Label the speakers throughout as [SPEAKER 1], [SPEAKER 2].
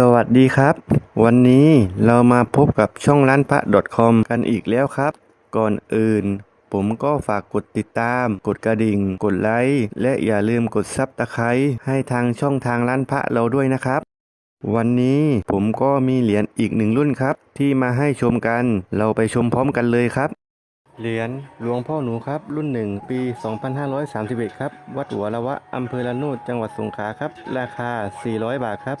[SPEAKER 1] สวัสดีครับ วันนี้เรามาพบกับช่องร้านพระ .com กันอีกแล้วครับ ก่อนอื่น ผมก็ฝากกดติดตาม กดกระดิ่ง กดไลค์และอย่าลืมกดซับตะไคร้ให้ทางช่องทางร้านพระเราด้วยนะครับ วันนี้ผมก็มีเหรียญอีกหนึ่งรุ่นครับ ที่มาให้ชมกัน เราไปชมพร้อมกันเลยครับเหรียญหลวงพ่อหนูครับ รุ่นหนึ่งปี 2531 ครับ วัดหัวละวะอำเภอละโนดจังหวัดสงขลาครับ ราคา 400 บาทครับ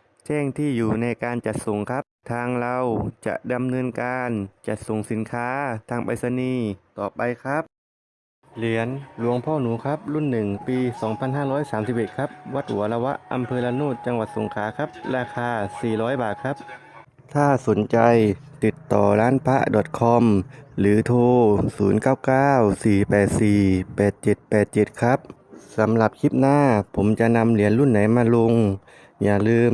[SPEAKER 1] แจ้งที่อยู่ในการจัดส่งครับ ทางเราจะดำเนินการจัดส่งสินค้าทางไปรษณีย์ต่อไปครับ เหรียญหลวงพ่อหนูครับ รุ่นหนึ่งปี 2531 ครับ วัดหัวละวะอำเภอละโนดจังหวัดสงขลาครับ ราคา 400 บาทครับ ถ้าสนใจติดต่อร้านพระ .com หรือโทร 0994848787 ครับสำหรับคลิปหน้าผมจะนำเหรียญรุ่นไหนมาลง อย่าลืม